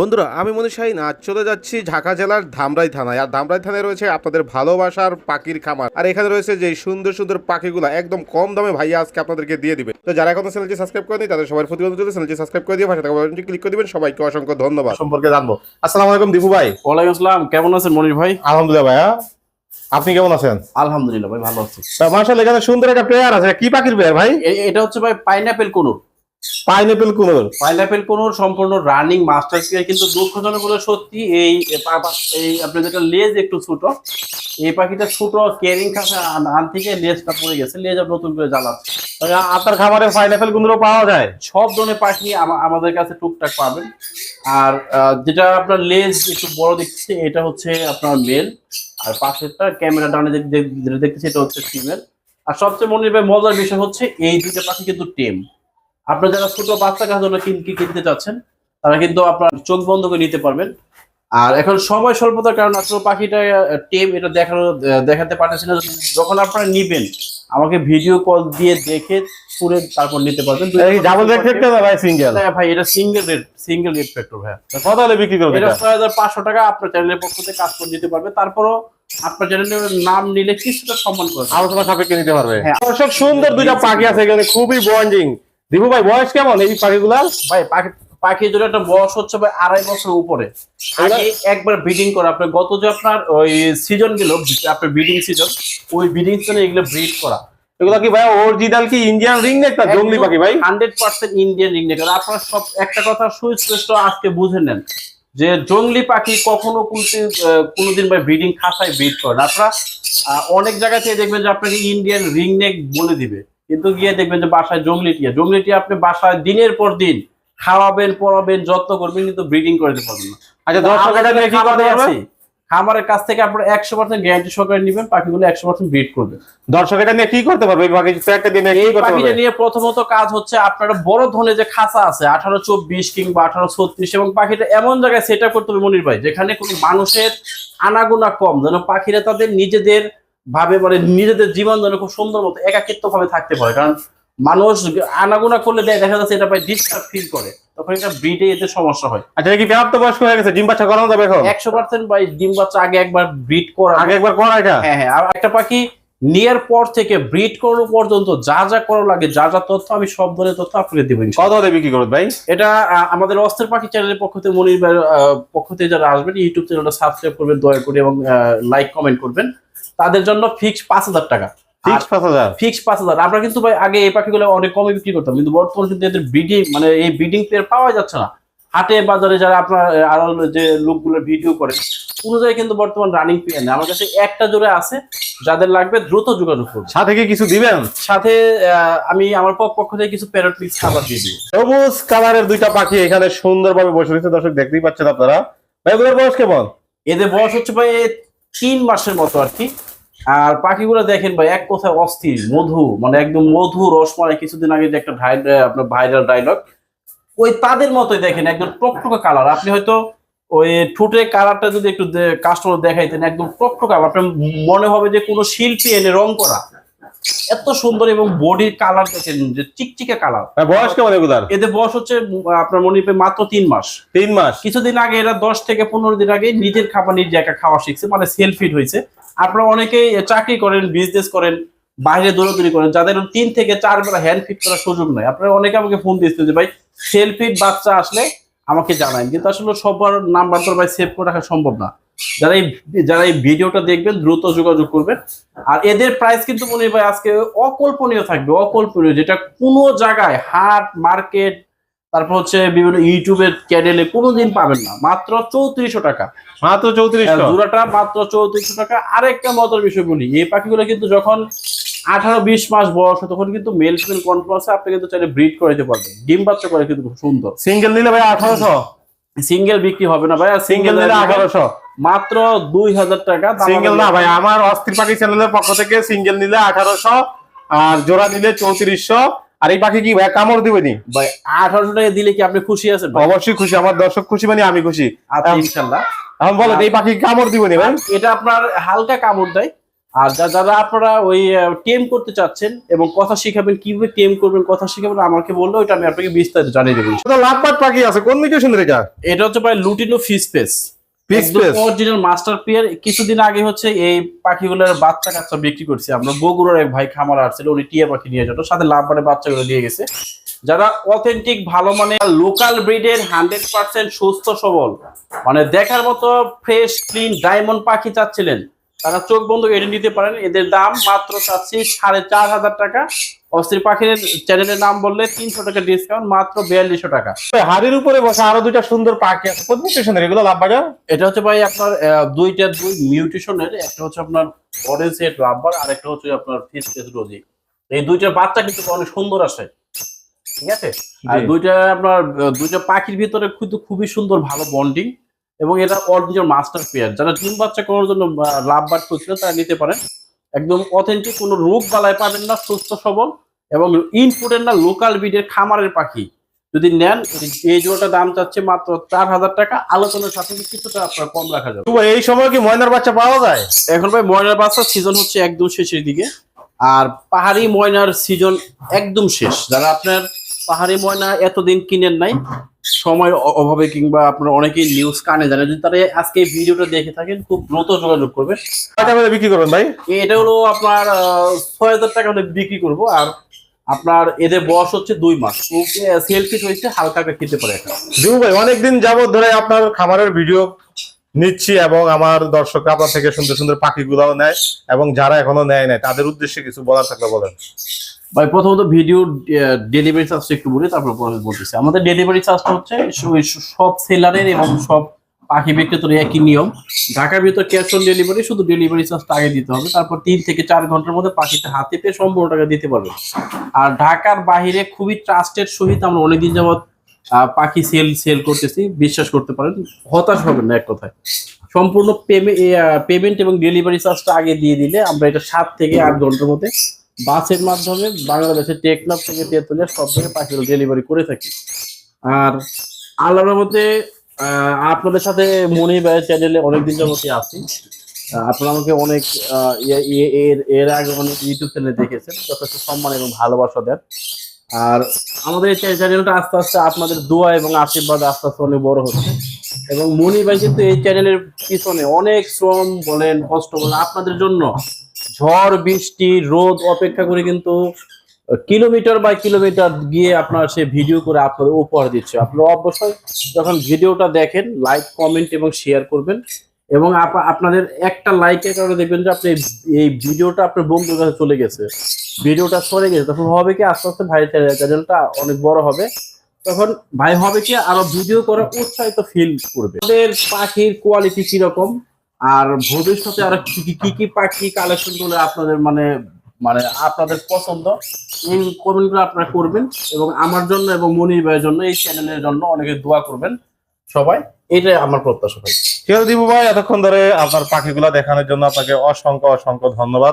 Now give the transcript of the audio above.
বন্ধুরা আমি মনীষ শাহিন আজ চলে যাচ্ছি ঢাকা জেলার ধামরাই থানায়। আর ধামরাই থানায় রয়েছে আপনাদের ভালোবাসার পাখির খামার। আর এখানে রয়েছে যে সুন্দর সুন্দর পাখিগুলো একদম কম দামে ভাইয়া আজকে আপনাদেরকে দিয়ে দিবে। তো যারা এখনও চ্যানেলটি সাবস্ক্রাইব করেনি তাদের সবার প্রতি অনুরোধ চ্যানেলটি সাবস্ক্রাইব করে দিয়ে পাশে থাকা ক্লিক করে দিবেন। সবাইকে অসংখ্য ধন্যবাদ। সম্পর্কে জানব। আসসালামু আলাইকুম দীপু ভাই। ওয়ালাইকুম আসসালাম কেমন আছেন মনির ভাই? আলহামদুলিল্লাহ ভাইয়া। আপনি কেমন আছেন? আলহামদুলিল্লাহ ভাই ভালো আছি। মার্শাল এখানে সুন্দর একটা প্লেয়ার আছে। কি পাখির প্লেয়ার ভাই? এটা হচ্ছে ভাই pineapple conure. Pineapple conure pineapple conure সম্পূর্ণ রানিং মাস্টার ক্লিয়ার কিন্তু দুঃখজনক হলো সত্যি এই এই আপনার যেটা লেজ একটু ছোট, এই পাখিটা ছোট, কেয়ারিং খাসে, আন থেকে লেজটা পড়ে গেছে, লেজ নতুন করে জ্বালাচ্ছে। আপনার খামারে পাইনাপেল কুনোরও পাওয়া যায়। সব ধরনের পাখি আমাদের কাছে টুকটাক পাবেন। আর যেটা আপনার লেজ একটু বড় দেখছে এটা হচ্ছে আপনার মেল। আর পাশেরটা ক্যামেরা ডানে যেটা দেখতেছি, এটা হচ্ছে ফিমেল। আর সবচেয়ে মনে মজার বিষয় হচ্ছে, এই দুইটা পাখি কিন্তু টেম। আপনার যারা ছোট বাচ্চা কাছে জন্য কিনতে চাচ্ছেন তারা কিন্তু আপনার চোখ বন্ধ করে নিতে পারবেন। আর এখন সময় স্বল্পতার কারণে আসলে পাখিটা টেম এটা দেখানো দেখাতে পারতেছি না। যখন আপনারা নিবেন আমাকে ভিডিও কল দিয়ে দেখে শুনে তারপর নিতে পারবেন। ডাবল রেড ফ্যাক্টর ভাই সিঙ্গেল হ্যাঁ ভাই এটা single red single red factor ভাই। কত হলে বিক্রি করবে এটা ছয় হাজার পাঁচশো টাকা আপনার চ্যানেলের পক্ষ থেকে কাজ করে দিতে পারবে। তারপরও আপনার চ্যানেলের নাম নিলে কিছুটা সম্মান করে দেবে। আলোচনা সাপেক্ষে নিতে পারবে। হ্যাঁ। সুন্দর দুইটা পাখি আছে এখানে খুবই বন্ডিং দীপু ভাই বয়স কেমন এই পাখিগুলা? ভাই পাখি পাখির জন্য একটা বয়স হচ্ছে ভাই আড়াই বছর উপরে। আগে একবার ব্রিডিং করে আপনার গত যে আপনার ওই সিজনগুলো আপনার ব্রিডিং সিজন ওই ব্রিডিং সিজনে এগুলো ব্রিড করা। এগুলা কি ভাই অরিজিনাল কি ইন্ডিয়ান রিং নেক না জঙ্গলি পাখি ভাই? Hundred percent Indian ring necker আপনারা সব একটা কথা সুস্পষ্ট আজকে বুঝে নেন যে জঙ্গলি পাখি কখনো কোনদিন ভাই ব্রিডিং খাসায় ব্রিড করে না। আপনারা অনেক জায়গা থেকে দেখবেন যে আপনাকে ইন্ডিয়ান রিং নেক বলে দিবে। কিন্তু গিয়ে দেখবেন যে বাসায় জঙ্গলি টিয়া। জঙ্গলি টিয়া আপনি বাসায় দিনের পর দিন খাওয়াবেন পড়াবেন যত্ন করবেন কিন্তু ব্রিডিং করে দিতে পারবেন না। আচ্ছা দর্শক এটা নিয়ে কি করতে খামারে পারবে আছি, খামারের কাছ থেকে আপনারা একশো পার্সেন্ট গ্যারান্টি সহকারে নেবেন পাখিগুলো একশো পার্সেন্ট ব্রিড করবে। দর্শক এটা নিয়ে কি করতে পারবে? এই পাখিটা নিয়ে প্রথমত কাজ হচ্ছে আপনার বড় ধরনের যে খাঁচা আছে আঠারো চব্বিশ কিংবা আঠারো ছত্রিশ এবং পাখিটা এমন জায়গায় সেট করতে হবে মনির ভাই যেখানে কোনো মানুষের আনাগোনা কম যেন পাখিরা তাদের নিজেদের ভাবে মানে নিজেদের জীবন যেন খুব সুন্দর মতো একাকিত্ব ভাবে থাকতে পারে। কারণ মানুষ আনাগোনা করলে দেখা যাচ্ছে এটা ভাই ডিস্টার্ব ফিল করে। তখন এটা ব্রিডে এতে সমস্যা হয়। আচ্ছা কি প্রাপ্ত বয়স্ক হয়ে গেছে ডিম বাচ্চা করানো যাবে এখন? একশো পার্সেন্ট ভাই ডিম বাচ্চা আগে একবার ব্রিড করা। আগে একবার করা এটা? হ্যাঁ হ্যাঁ। আর একটা পাখি নেয়ার পর থেকে ব্রিড করানো পর্যন্ত যা যা করা লাগে যা যা তথ্য আমি সব ধরনের তথ্য আপনাকে দেবো ইনশাআল্লাহ। কত হলে বিক্রি করবে ভাই? এটা আমাদের অস্ত্রের পাখি চ্যানেলের পক্ষ থেকে মনির পক্ষ থেকে যারা আসবেন ইউটিউব চ্যানেলটা সাবস্ক্রাইব করবেন দয়া করে এবং লাইক কমেন্ট করবেন। তাদের জন্য ফিক্স পাঁচ হাজার টাকা। ফিক্স পাঁচ হাজার? ফিক্স পাঁচ হাজার। আমরা কিন্তু ভাই আগে এই পাখিগুলো অনেক কমে বিক্রি করতাম কিন্তু বর্তমানে কিন্তু এদের ব্রিডিং মানে এই ব্রিডিং পেয়ার পাওয়া যাচ্ছে না। হাটে বাজারে যারা আপনার আরও যে লোকগুলো ভিডিও করে কোনো জায়গায় কিন্তু বর্তমান রানিং পেয়ার নেই। আমার কাছে একটা জোরে আছে যাদের লাগবে দ্রুত যোগাযোগ করবে সাথে কি কিছু দিবেন? সাথে আমি আমার পক্ষ পক্ষ থেকে কিছু প্যারট মিক্স খাবার দিয়ে দিই। সবুজ কালারের দুইটা পাখি এখানে সুন্দরভাবে বসে রয়েছে। দর্শক দেখতেই পাচ্ছেন আপনারা। ভাই এগুলোর বয়স কেমন? এদের বয়স হচ্ছে ভাই তিন মাসের মতো আর কি। আর পাখিগুলো দেখেন ভাই, এক কথায় অস্থির, মধু মানে একদম মধু রসমালাই কিছুদিন আগে যে একটা আপনার ভাইরাল ডায়লগ ওই তাদের মতোই দেখেন, একদম টকটকে কালার আপনি হয়তো ওই ঠুটে কালারটা যদি একটু কাস্টমার দেখাইতেন, একদম টকটকা আপনার মনে হবে যে কোনো শিল্পী এনে রং করা। এত সুন্দর এবং বডির কালার দেখেন যে চিকচিকে কালার ভাই বয়স কেমন এগুলার? এদের বয়স হচ্ছে আপনার মনে হয় মাত্র তিন মাস। তিন মাস? কিছুদিন আগে এরা দশ থেকে পনেরো দিন আগে নিজের খাবার নিজে একা খাওয়া শিখছে মানে সেলফ ফিড হয়েছে। আপনারা অনেকেই চাকরি করেন বিজনেস করেন বাইরে দৌড়াদৌড়ি করেন যাদের তিন থেকে চার বেলা হ্যান্ড ফিট করার সুযোগ নয় আপনারা অনেকে আমাকে ফোন দিয়েছিল যে ভাই সেলফ ফিট বাচ্চা আসলে আমাকে জানান কিন্তু আসলে সবার নাম্বার তো ভাই সেভ করে রাখা সম্ভব না। যারা এই যারা এই ভিডিওটা দেখবেন দ্রুত যোগাযোগ করবেন। আর এদের প্রাইস কিন্তু মনে হয় ভাই আজকে অকল্পনীয় থাকবে অকল্পনীয়। যেটা কোনো জায়গায় হাট মার্কেট তারপর হচ্ছে বিভিন্ন ইউটিউবের চ্যানেলে কোনোদিন পাবেন না। মাত্র চৌত্রিশশো টাকা। মাত্র চৌত্রিশ জোড়াটা মাত্র চৌত্রিশশো টাকা। আরেকটা মজার বিষয় বলি এই পাখিগুলো কিন্তু যখন আঠারো বিশ মাস বয়স তখন কিন্তু মেল ফিমেল কনফারেন্স আপনি কিন্তু চাইলে ব্রিড করে দিতে পারবেন। ডিম বাচ্চা করে কিন্তু খুব সুন্দর। সিঙ্গেল নিলে ভাই আঠারোশো? সিঙ্গেল বিক্রি হবে না ভাই সিঙ্গেল নিলে আঠারোশো। মাত্র দুই হাজার টাকা সিঙ্গেল না ভাই আমার অস্থির পাখি চ্যানেলের পক্ষ থেকে সিঙ্গেল নিলে আঠারোশো আর জোড়া নিলে চৌত্রিশশো। আর এই পাখি কি ভাই কামড় দিবেনি ভাই আঠারোশো টাকা দিলে কি আপনি খুশি আছেন অবশ্যই খুশি আমার দর্শক খুশি মানে আমি খুশি। আচ্ছা ইনশাল্লাহ এখন বলেন এই পাখি কামড় দিবেনি ভাই? এটা আপনার হালকা কামড় দেয়। আর যারা আপনারা ওই টেম করতে চাচ্ছেন এবং কথা শিখাবেন কীভাবে টেম করবেন কথা শিখাবেন আমাকে বলল ওইটা আমি আপনাকে বিস্তারিত জানিয়ে দেবো। লাভবাট পাখি আছে কোন দিকে সুন্দর এটা এটা হচ্ছে ভাই লুটিনো ফিস space? অরিজিনাল মাস্টার পিয়ার কিছুদিন আগে হচ্ছে এই পাখিগুলোর বাচ্চা কাচ্চা বিক্রি করছে আমরা। বগুড়ার এক ভাই খামার আসছিল উনি টিয়া পাখি নিয়ে যেত সাথে লাভ বাচ্চাগুলো নিয়ে গেছে। যারা অথেন্টিক ভালো মানে লোকাল ব্রিডের হান্ড্রেড পার্সেন্ট সুস্থ সবল মানে দেখার মতো ফ্রেশ ক্লিন ডায়মন্ড পাখি চাচ্ছিলেন তারা চোখ বন্ধ এড়ে নিতে পারেন। এদের দাম মাত্র চাচ্ছি সাড়ে চার হাজার টাকা। অস্থির পাখির চ্যানেলের নাম বললে তিনশো টাকা ডিসকাউন্ট মাত্র বিয়াল্লিশশো টাকা। হাড়ির উপরে বসে আরও দুইটা সুন্দর পাখি আছে। কোন এগুলো লাভবাজার? এটা হচ্ছে ভাই আপনার দুইটা দুই মিউটেশনের একটা হচ্ছে আপনার অরেঞ্জ হেড রাবার আর একটা হচ্ছে আপনার ফিস রোজি এই দুইটার বাচ্চা কিন্তু অনেক সুন্দর আসে। ঠিক আছে? আর দুইটা আপনার দুইটা পাখির ভিতরে কিন্তু খুবই সুন্দর ভালো বন্ডিং এবং এটা অরিজিনাল মাস্টার পেয়ার যারা ডিম বাচ্চা করার জন্য লাভ বাট করছিল তারা নিতে পারেন। একদম অথেন্টিক কোনো রোগ বালায় পাবেন না সুস্থ সবল এবং ইনপুটের না লোকাল বিডের খামারের পাখি। যদি নেন এই জোড়াটা দাম চাচ্ছে মাত্র চার হাজার টাকা আলোচনার সাথে কিছুটা আপনার কম রাখা যাবে। ভাই, এই সময় কি ময়নার বাচ্চা পাওয়া যায়? এখন ভাই ময়নার বাচ্চার সিজন হচ্ছে একদম শেষের দিকে। আর পাহাড়ি ময়নার সিজন একদম শেষ। যারা আপনার পাহাড়ি ময়না এতদিন কিনেন নাই। সময়ের অভাবে কিংবা আপনার অনেকেই নিউজ কানে জানেন। যদি তারা আজকে এই ভিডিওটা দেখে থাকেন খুব দ্রুত যোগাযোগ করবে কয়টা করে বিক্রি করবেন ভাই? এটা হলো আপনার ছয় হাজার টাকা হলে বিক্রি করব। আর আপনার এদের বয়স হচ্ছে দুই মাস। সেলফিট হয়েছে হালকা হালকা খেতে পারে এখন। ভাই অনেকদিন যাবত ধরে আপনার খামারের ভিডিও নিচ্ছি এবং আমার দর্শক আপনার থেকে সুন্দর সুন্দর পাখিগুলাও নেয় এবং যারা এখনও নেয় নাই তাদের উদ্দেশ্যে কিছু বলার থাকলে বলেন। ভাই, প্রথমত ভিডিও ডেলিভারি চার্জটা একটু বলি, তারপর পরে বলতেছি। আমাদের ডেলিভারি চার্জটা হচ্ছে সব সেলারের এবং সব পাখি বিক্রেতার একই নিয়ম। ঢাকার ভিতর ক্যাশ অন ডেলিভারি শুধু ডেলিভারি চার্জটা আগে দিতে হবে। তারপর তিন থেকে চার ঘণ্টার মধ্যে পাখিটা হাতে পেয়ে সম্পূর্ণ টাকা দিতে পারবে। আর ঢাকার বাইরে খুবই ট্রাস্টেড সহিত আমরা অনেকদিন যাবৎ পাখি সেল সেল করতেছি। বিশ্বাস করতে পারেন, হতাশ হবেন না এক কথায়। সম্পূর্ণ পেমেন্ট এবং ডেলিভারি চার্জটা আগে দিয়ে দিলে আমরা এটা সাত থেকে আট ঘণ্টার মধ্যে বাসের মাধ্যমে বাংলাদেশের টেকনাফ থেকে তেতুলিয়া সব থেকে পাখিগুলো ডেলিভারি করে থাকি। আর আল্লাহর মধ্যে আপনাদের সাথে মনি ভাইয়ের চ্যানেলে অনেকদিন যাবতই আহ, আপনারা আমাকে অনেক এর আগে অনেক ইউটিউব চ্যানেলে দেখেছেন। যথেষ্ট সম্মান এবং ভালোবাসা দেন। আর আমাদের এই চ্যানেলটা আস্তে আস্তে আপনাদের দোয়া এবং আশীর্বাদ আস্তে আস্তে অনেক বড় হচ্ছে। এবং মনি ভাই কিন্তু এই চ্যানেলের পিছনে অনেক শ্রম বলেন কষ্ট বলেন আপনাদের জন্য ঝড়, বৃষ্টি, রোদ অপেক্ষা করে কিন্তু কিলোমিটার বাই কিলোমিটার গিয়ে আপনার সে ভিডিও করে আপনাদের উপহার দিচ্ছে। আপনারা অবশ্যই যখন ভিডিওটা দেখেন লাইক কমেন্ট এবং শেয়ার করবেন। এবং আপ- আপনাদের একটা লাইকের কারণে দেখবেন যে আপনি এই ভিডিওটা আপনার বন্ধুর কাছে চলে গেছে। ভিডিওটা সরে গেছে। তখন হবে কি, আস্তে আস্তে ভাই চ্যানেলটা অনেক বড় হবে। তখন ভাই হবে কি, আরও ভিডিও করে উৎসাহিত ফিল করবে। আমাদের পাখির কোয়ালিটি কীরকম? আর ভবিষ্যতে আর কি কি- কি কি পাখি কালেকশনগুলো আপনাদের মানে মানে আপনাদের পছন্দ, এই কমেন্টগুলো আপনারা করবেন এবং আমার জন্য এবং মনির ভাইয়ের জন্য, এই চ্যানেলের জন্য অনেকে দোয়া করবেন সবাই। এটাই আমার প্রত্যাশা ভাই। ঠিক আছে দিবু ভাই, এতক্ষণ ধরে আপনার পাখিগুলো দেখানোর জন্য আপনাকে অসংখ্য অসংখ্য ধন্যবাদ।